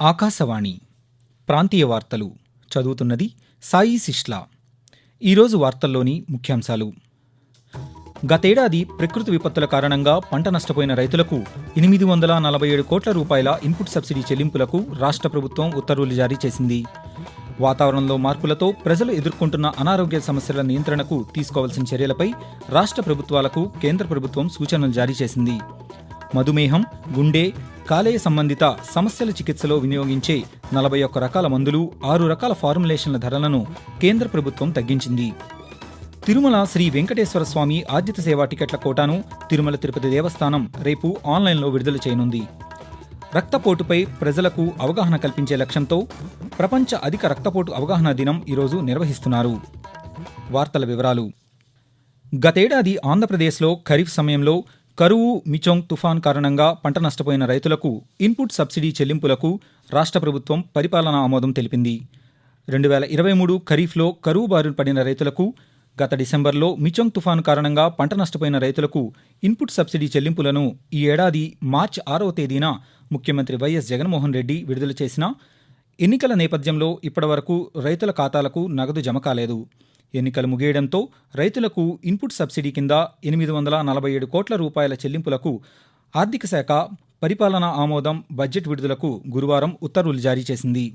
ఆకాశవాణి ప్రాంతీయ వార్తలు చదువుతున్నది సాయి సిష్లా ఈరోజు వార్తల్లోని ముఖ్యాంశాలు. గతేడాది ప్రకృతి విపత్తుల కారణంగా పంట నష్టపోయిన రైతులకు ఎనిమిది వందల నలభై ఏడు కోట్ల రూపాయల ఇన్పుట్ సబ్సిడీ చెల్లింపులకు రాష్ట్ర ప్రభుత్వం ఉత్తర్వులు జారీ చేసింది. వాతావరణంలో మార్పులతో ప్రజలు ఎదుర్కొంటున్న అనారోగ్య సమస్యల నియంత్రణకు తీసుకోవాల్సిన చర్యలపై రాష్ట్ర ప్రభుత్వాలకు కేంద్ర ప్రభుత్వం సూచనలు జారీ చేసింది. మధుమేహం గుండె కాలేయ సంబంధిత సమస్యల చికిత్సలో వినియోగించే నలభై ఒక్క రకాల మందులు ఆరు రకాల ఫార్ములేషన్ల ధరలను కేంద్ర ప్రభుత్వం తగ్గించింది. తిరుమల శ్రీ వెంకటేశ్వర స్వామి ఆద్యత సేవా టికెట్ల కోటాను తిరుమల తిరుపతి దేవస్థానం రేపు ఆన్లైన్లో విడుదల చేయనుంది. రక్తపోటుపై ప్రజలకు అవగాహన కల్పించే లక్ష్యంతో ప్రపంచ అధిక రక్తపోటు అవగాహన దినం ఈరోజు నిర్వహిస్తున్నారు. వార్తల వివరాలు. గతేడాది ఆంధ్రప్రదేశ్లో ఖరీఫ్ సమయంలో కరువు మిచోంగ్ తుఫాన్ కారణంగా పంట నష్టపోయిన రైతులకు ఇన్పుట్ సబ్సిడీ చెల్లింపులకు రాష్ట్ర ప్రభుత్వం పరిపాలనా ఆమోదం తెలిపింది. రెండు వేల ఇరవై మూడు ఖరీఫ్లో కరువు బారిన పడిన రైతులకు గత డిసెంబర్లో మిచోంగ్ తుఫాన్ కారణంగా పంట నష్టపోయిన రైతులకు ఇన్పుట్ సబ్సిడీ చెల్లింపులను ఈ ఏడాది మార్చి ఆరవ తేదీన ముఖ్యమంత్రి వైఎస్ జగన్మోహన్ రెడ్డి విడుదల చేసిన ఎన్నికల నేపథ్యంలో ఇప్పటివరకు రైతుల ఖాతాలకు నగదు జమ కాలేదు. ఎన్నికలు ముగియడంతో రైతులకు ఇన్పుట్ సబ్సిడీ కింద ఎనిమిది వందల నలభై ఏడు కోట్ల రూపాయల చెల్లింపులకు ఆర్థిక శాఖ పరిపాలనా ఆమోదం బడ్జెట్ విడుదలకు గురువారం ఉత్తర్వులు జారీ చేసింది.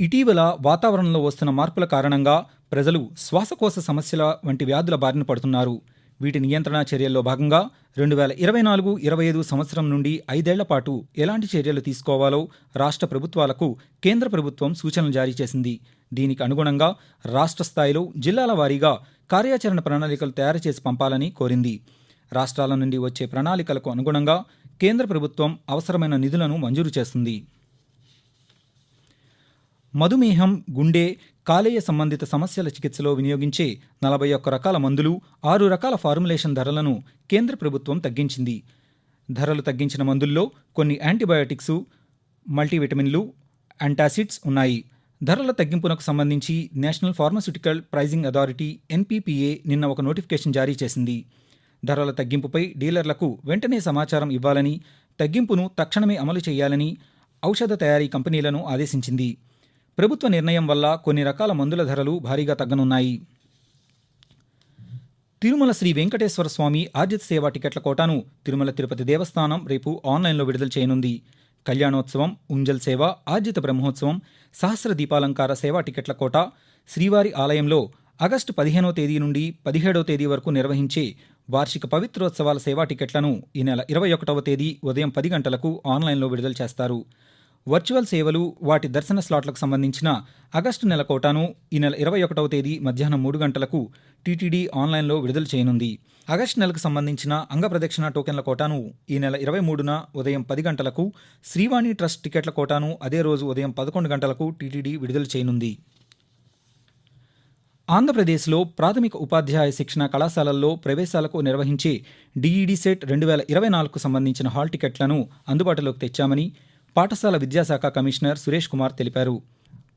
ఇటీవల వాతావరణంలో వస్తున్న మార్పుల కారణంగా ప్రజలు శ్వాసకోశ సమస్యల వంటి వ్యాధుల బారిన పడుతున్నారు. వీటి నియంత్రణ చర్యల్లో భాగంగా రెండు వేల ఇరవై నాలుగు ఇరవై ఐదు సంవత్సరం నుండి ఐదేళ్ళ పాటు ఎలాంటి చర్యలు తీసుకోవాలో రాష్ట్ర ప్రభుత్వాలకు కేంద్ర ప్రభుత్వం సూచనలు జారీ చేసింది. దీనికి అనుగుణంగా రాష్ట్ర స్థాయిలో జిల్లాల వారీగా కార్యాచరణ ప్రణాళికలు తయారు చేసి పంపాలని కోరింది. రాష్ట్రాల నుండి వచ్చే ప్రణాళికలకు అనుగుణంగా కేంద్ర ప్రభుత్వం అవసరమైన నిధులను మంజూరు చేస్తుంది మధుమేహం గుండె కాలేయ సంబంధిత సమస్యల చికిత్సలో వినియోగించే నలభై ఒక్క రకాల మందులు ఆరు రకాల ఫార్ములేషన్ ధరలను కేంద్ర ప్రభుత్వం తగ్గించింది. ధరలు తగ్గించిన మందుల్లో కొన్ని యాంటీబయాటిక్స్ మల్టీవిటమిన్లు యాంటాసిడ్స్ ఉన్నాయి. ధరల తగ్గింపునకు సంబంధించి National Pharmaceutical Pricing Authority NPPA నిన్న ఒక నోటిఫికేషన్ జారీ చేసింది. ధరల తగ్గింపుపై డీలర్లకు వెంటనే సమాచారం ఇవ్వాలని తగ్గింపును తక్షణమే అమలు చేయాలని ఔషధ తయారీ కంపెనీలను ఆదేశించింది. ప్రభుత్వ నిర్ణయం వల్ల కొన్ని రకాల మందుల ధరలు భారీగా తగ్గనున్నాయి. తిరుమల శ్రీ వెంకటేశ్వర స్వామి ఆర్జిత సేవా టికెట్ల కోటాను తిరుమల తిరుపతి దేవస్థానం రేపు ఆన్లైన్లో విడుదల చేయనుంది. కళ్యాణోత్సవం ఉంజల్ సేవ ఆర్జిత బ్రహ్మోత్సవం సహస్ర దీపాలంకార సేవా టికెట్ల కోట శ్రీవారి ఆలయంలో ఆగస్టు పదిహేనో తేదీ నుండి పదిహేడో తేదీ వరకు నిర్వహించే వార్షిక పవిత్రోత్సవాల సేవా టికెట్లను ఈ నెల ఇరవై ఒకటవ తేదీ ఉదయం పది గంటలకు ఆన్లైన్లో విడుదల చేస్తారు. వర్చువల్ సేవలు వాటి దర్శన స్లాట్లకు సంబంధించిన ఆగస్టు నెల కోటాను ఈ నెల ఇరవై ఒకటవ తేదీ మధ్యాహ్నం మూడు గంటలకు టీటీడీ ఆన్లైన్లో విడుదల చేయనుంది. ఆగస్టు నెలకు సంబంధించిన అంగప్రదక్షిణ టోకెన్ల కోటాను ఈ నెల ఇరవై మూడున ఉదయం పది గంటలకు శ్రీవాణి ట్రస్ట్ టికెట్ల కోటాను అదే రోజు ఉదయం పదకొండు గంటలకు టీటీడీ విడుదల చేయనుంది. ఆంధ్రప్రదేశ్లో ప్రాథమిక ఉపాధ్యాయ శిక్షణ కళాశాలల్లో ప్రవేశాలకు నిర్వహించే డీఈడీ సెట్ రెండు వేల ఇరవై నాలుగుకు సంబంధించిన హాల్ టికెట్లను అందుబాటులోకి తెచ్చామని పాఠశాల విద్యాశాఖ కమిషనర్ సురేష్ కుమార్ తెలిపారు.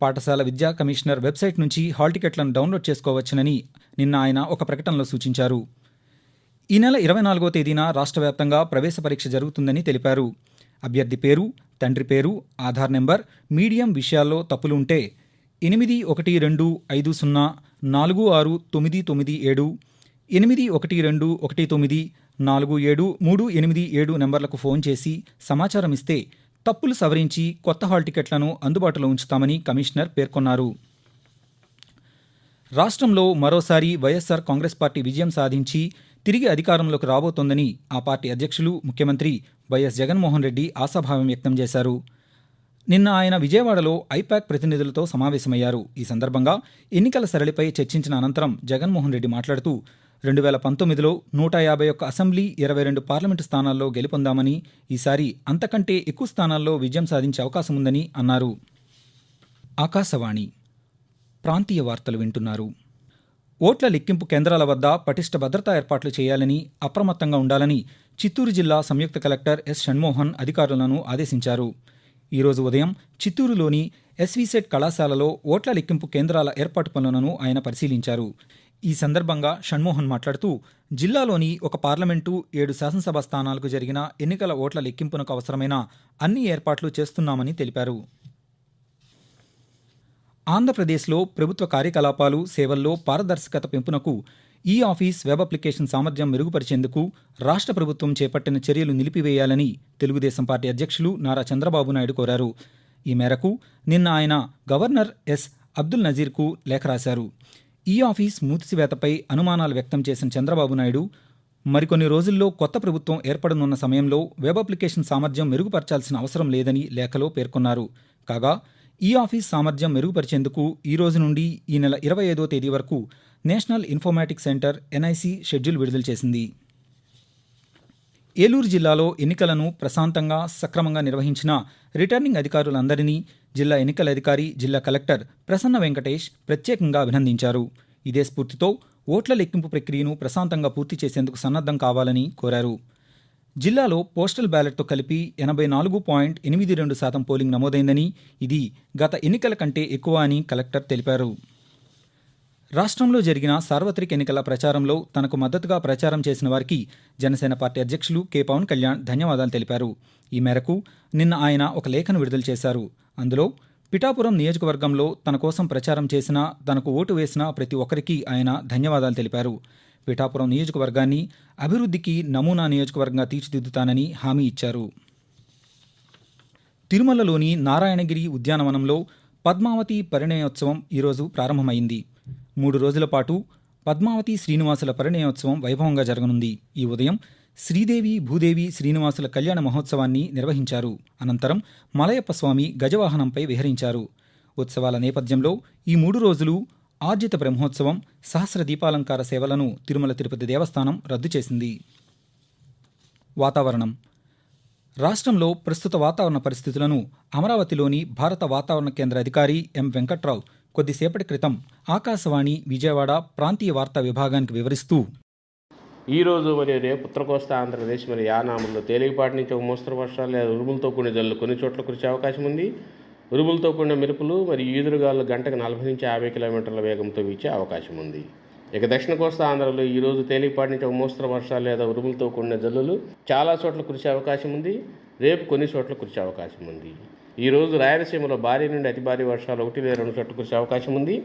పాఠశాల విద్యా కమిషనర్ వెబ్సైట్ నుంచి హాల్ టికెట్లను డౌన్లోడ్ చేసుకోవచ్చునని నిన్న ఆయన ఒక ప్రకటనలో సూచించారు. ఈ నెల ఇరవై నాలుగో తేదీన రాష్ట్ర వ్యాప్తంగా ప్రవేశ పరీక్ష జరుగుతుందని తెలిపారు. అభ్యర్థి పేరు తండ్రి పేరు ఆధార్ నెంబర్ మీడియం విషయాల్లో తప్పులు ఉంటే ఎనిమిది ఒకటి రెండు ఐదు సున్నా నాలుగు ఆరు తొమ్మిది తొమ్మిది ఏడు ఎనిమిది ఒకటి రెండు ఒకటి తొమ్మిది నాలుగు ఏడు మూడు ఎనిమిది ఏడు నెంబర్లకు ఫోన్ చేసి సమాచారం ఇస్తే తప్పులు సవరించి కొత్త హాల్ టికెట్లను అందుబాటులో ఉంచుతామని కమిషనర్ పేర్కొన్నారు. రాష్ట్రంలో మరోసారి వైఎస్సార్ కాంగ్రెస్ పార్టీ విజయం సాధించి తిరిగి అధికారంలోకి రాబోతోందని ఆ పార్టీ అధ్యక్షులు ముఖ్యమంత్రి వైఎస్ జగన్మోహన్ రెడ్డి ఆశాభావం వ్యక్తం చేశారు. నిన్న ఆయన విజయవాడలో ఐపాక్ ప్రతినిధులతో సమావేశమయ్యారు. ఈ సందర్భంగా ఎన్నికల సరళిపై చర్చించిన అనంతరం జగన్మోహన్ రెడ్డి మాట్లాడుతూ రెండు వేల పంతొమ్మిదిలో నూట యాభై ఒక్క అసెంబ్లీ ఇరవై రెండు పార్లమెంటు స్థానాల్లో గెలుపొందామని ఈసారి అంతకంటే ఎక్కువ స్థానాల్లో విజయం సాధించే అవకాశం ఉందని అన్నారు. ఆకాశవాణి ప్రాంతీయ వార్తలు వింటున్నారు. ఓట్ల లెక్కింపు కేంద్రాల వద్ద పటిష్ట భద్రతా ఏర్పాట్లు చేయాలని అప్రమత్తంగా ఉండాలని చిత్తూరు జిల్లా సంయుక్త కలెక్టర్ ఎస్ షణ్మోహన్ అధికారులను ఆదేశించారు. ఈరోజు ఉదయం చిత్తూరులోని ఎస్వీసెట్ కళాశాలలో ఓట్ల లెక్కింపు కేంద్రాల ఏర్పాటు పనులను ఆయన పరిశీలించారు. ఈ సందర్భంగా షణ్మోహన్ మాట్లాడుతూ జిల్లాలోని ఒక పార్లమెంటు ఏడు శాసనసభ స్థానాలకు జరిగిన ఎన్నికల ఓట్ల లెక్కింపునకు అవసరమైన అన్ని ఏర్పాట్లు చేస్తున్నామని తెలిపారు. ఆంధ్రప్రదేశ్లో ప్రభుత్వ కార్యకలాపాలు సేవల్లో పారదర్శకత పెంపునకు ఈ ఆఫీస్ వెబ్ అప్లికేషన్ సామర్థ్యం మెరుగుపరిచేందుకు రాష్ట్ర ప్రభుత్వం చేపట్టిన చర్యలు నిలిపివేయాలని తెలుగుదేశం పార్టీ అధ్యక్షులు నారా చంద్రబాబు నాయుడు కోరారు. ఈ మేరకు నిన్న ఆయన గవర్నర్ ఎస్ అబ్దుల్ నజీర్కు లేఖ రాశారు. ఈ ఆఫీస్ మూసివేతపై అనుమానాలు వ్యక్తం చేసిన చంద్రబాబు నాయుడు మరికొన్ని రోజుల్లో కొత్త ప్రభుత్వం ఏర్పడనున్న సమయంలో వెబ్ అప్లికేషన్ సామర్థ్యం మెరుగుపరచాల్సిన అవసరం లేదని లేఖలో పేర్కొన్నారు. కాగా ఈ ఆఫీస్ సామర్థ్యం మెరుగుపరిచేందుకు ఈ రోజు నుండి ఈ నెల ఇరవై ఐదో తేదీ వరకు National Informatic Centre NIC schedule విడుదల చేసింది. ఏలూరు జిల్లాలో ఎన్నికలను ప్రశాంతంగా సక్రమంగా నిర్వహించిన రిటర్నింగ్ అధికారులందరినీ జిల్లా ఎన్నికల అధికారి జిల్లా కలెక్టర్ ప్రసన్న వెంకటేష్ ప్రత్యేకంగా అభినందించారు. ఇదే స్ఫూర్తితో ఓట్ల లెక్కింపు ప్రక్రియను ప్రశాంతంగా పూర్తి చేసేందుకు సన్నద్ధం కావాలని కోరారు. జిల్లాలో పోస్టల్ బ్యాలెట్తో కలిపి ఎనభై నాలుగు పాయింట్ ఎనిమిది రెండు శాతం పోలింగ్ నమోదైందని ఇది గత ఎన్నికల కంటే ఎక్కువ అని కలెక్టర్ తెలిపారు. రాష్ట్రంలో జరిగిన సార్వత్రిక ఎన్నికల ప్రచారంలో తనకు మద్దతుగా ప్రచారం చేసిన వారికి జనసేన పార్టీ అధ్యక్షులు కె. పవన్ కళ్యాణ్ ధన్యవాదాలు తెలిపారు. ఈ మేరకు నిన్న ఆయన ఒక లేఖను విడుదల చేశారు. అందులో పిఠాపురం నియోజకవర్గంలో తన కోసం ప్రచారం చేసిన తనకు ఓటు వేసిన ప్రతి ఒక్కరికి ఆయన ధన్యవాదాలు తెలిపారు. పిఠాపురం నియోజకవర్గాన్ని అభివృద్ధికి నమూనా నియోజకవర్గంగా తీర్చిదిద్దుతానని హామీ ఇచ్చారు. తిరుమలలోని నారాయణగిరి ఉద్యానవనంలో పద్మావతి పరిణయోత్సవం ఈరోజు ప్రారంభమైంది. మూడు రోజుల పాటు పద్మావతి శ్రీనివాసుల పరిణయోత్సవం వైభవంగా జరగనుంది. ఈ ఉదయం శ్రీదేవి భూదేవి శ్రీనివాసుల కళ్యాణ మహోత్సవాన్ని నిర్వహించారు. అనంతరం మలయప్ప స్వామి గజవాహనంపై విహరించారు. ఉత్సవాల నేపథ్యంలో ఈ మూడు రోజులు ఆర్జిత బ్రహ్మోత్సవం సహస్ర దీపాలంకార సేవలను తిరుమల తిరుపతి దేవస్థానం రద్దు చేసింది. వాతావరణం. రాష్ట్రంలో ప్రస్తుత వాతావరణ పరిస్థితులను అమరావతిలోని భారత వాతావరణ కేంద్ర అధికారి ఎం వెంకట్రావు కొద్దిసేపటి క్రితం ఆకాశవాణి విజయవాడ ప్రాంతీయ వార్తా విభాగానికి వివరిస్తూ ఈరోజు మరియు రేపు ఉత్తర కోస్తా ఆంధ్రప్రదేశ్ మరియు యానాముల్లో తేలికపాటి నుంచి ఒక మోస్తరు వర్షాలు లేదా ఉరుములతో కూడిన జల్లు కొన్ని చోట్ల కురిసే అవకాశం ఉంది. ఉరుములతో కూడిన మెరుపులు మరియు ఈదురుగాలు గంటకు నలభై నుంచి యాభై కిలోమీటర్ల వేగంతో వీచే అవకాశం ఉంది. ఇక దక్షిణ కోస్తా ఆంధ్రలో ఈ రోజు తేలికపాటి నుంచి ఒక మోస్తరు వర్షాలు లేదా ఉరుములతో కూడిన జల్లులు చాలా చోట్ల కురిసే అవకాశం ఉంది. రేపు కొన్ని చోట్ల కురిసే అవకాశం ఉంది. ఈ రోజు రాయలసీమలో భారీ నుండి అతి భారీ వర్షాలు ఒకటి లేదా రెండు చోట్ల కురిసే అవకాశం ఉంది.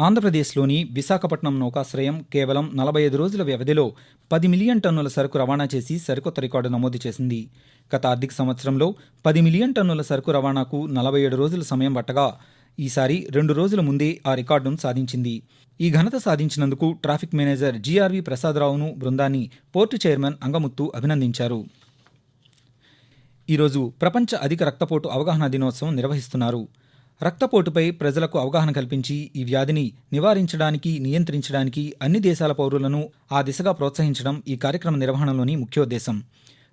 ఆంధ్రప్రదేశ్లోని విశాఖపట్నం నౌకాశ్రయం కేవలం నలభై ఐదు రోజుల వ్యవధిలో పది మిలియన్ టన్నుల సరుకు రవాణా చేసి సరికొత్త రికార్డు నమోదు చేసింది. గత ఆర్థిక సంవత్సరంలో పది మిలియన్ టన్నుల సరుకు రవాణాకు నలభై ఏడు రోజుల సమయం పట్టగా ఈసారి రెండు రోజుల ముందే ఆ రికార్డును సాధించింది. ఈ ఘనత సాధించినందుకు ట్రాఫిక్ మేనేజర్ జీఆర్వి ప్రసాదరావును బృందాన్ని పోర్టు చైర్మన్ అంగముత్తు అభినందించారు. ఈరోజు ప్రపంచ అధిక రక్తపోటు అవగాహన దినోత్సవం నిర్వహిస్తున్నారు. రక్తపోటుపై ప్రజలకు అవగాహన కల్పించి ఈ వ్యాధిని నివారించడానికి నియంత్రించడానికి అన్ని దేశాల పౌరులను ఆ దిశగా ప్రోత్సహించడం ఈ కార్యక్రమ నిర్వహణలోని ముఖ్యోద్దేశం.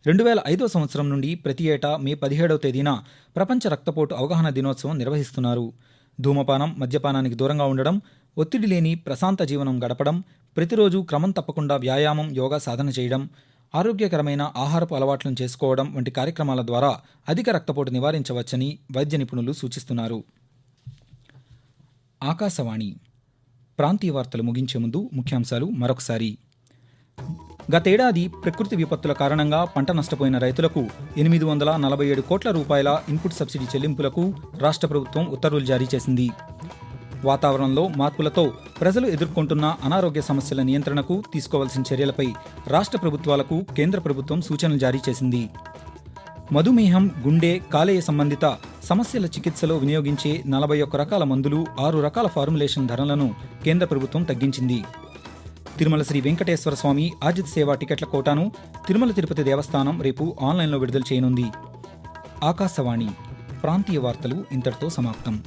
రెండు వేల ఐదో సంవత్సరం నుండి ప్రతి ఏటా మే పదిహేడవ తేదీన ప్రపంచ రక్తపోటు అవగాహన దినోత్సవం నిర్వహిస్తున్నారు. ధూమపానం మద్యపానానికి దూరంగా ఉండడం ఒత్తిడి లేని ప్రశాంత జీవనం గడపడం ప్రతిరోజు క్రమం తప్పకుండా వ్యాయామం యోగా సాధన చేయడం ఆరోగ్యకరమైన ఆహారపు అలవాట్లను చేసుకోవడం వంటి కార్యక్రమాల ద్వారా అధిక రక్తపోటు నివారించవచ్చని వైద్య నిపుణులు సూచిస్తున్నారు. ఆకాశవాణి. ప్రాంతీయ వార్తలు ముగించే ముందు ముఖ్యాంశాలు మరొకసారి. గతేడాది ప్రకృతి విపత్తుల కారణంగా పంట నష్టపోయిన రైతులకు ఎనిమిది వందల నలభై ఏడు కోట్ల రూపాయల ఇన్పుట్ సబ్సిడీ చెల్లింపులకు రాష్ట్ర ప్రభుత్వం ఉత్తర్వులు జారీ చేసింది. వాతావరణంలో మార్పులతో ప్రజలు ఎదుర్కొంటున్న అనారోగ్య సమస్యల నియంత్రణకు తీసుకోవాల్సిన చర్యలపై రాష్ట్ర ప్రభుత్వాలకు కేంద్ర ప్రభుత్వం సూచనలు జారీ చేసింది. మధుమేహం గుండె కాలేయ సంబంధిత సమస్యల చికిత్సలో వినియోగించే నలభై ఒక్క రకాల మందులు ఆరు రకాల ఫార్ములేషన్ ధరలను కేంద్ర ప్రభుత్వం తగ్గించింది. తిరుమల శ్రీ వెంకటేశ్వర స్వామి ఆజిత్ సేవా టికెట్ల కోటాను తిరుమల తిరుపతి దేవస్థానం రేపు ఆన్లైన్లో విడుదల చేయనుంది. ఆకాశవాణి ప్రాంతీయ వార్తలు ఇంతటితో సమాప్తం.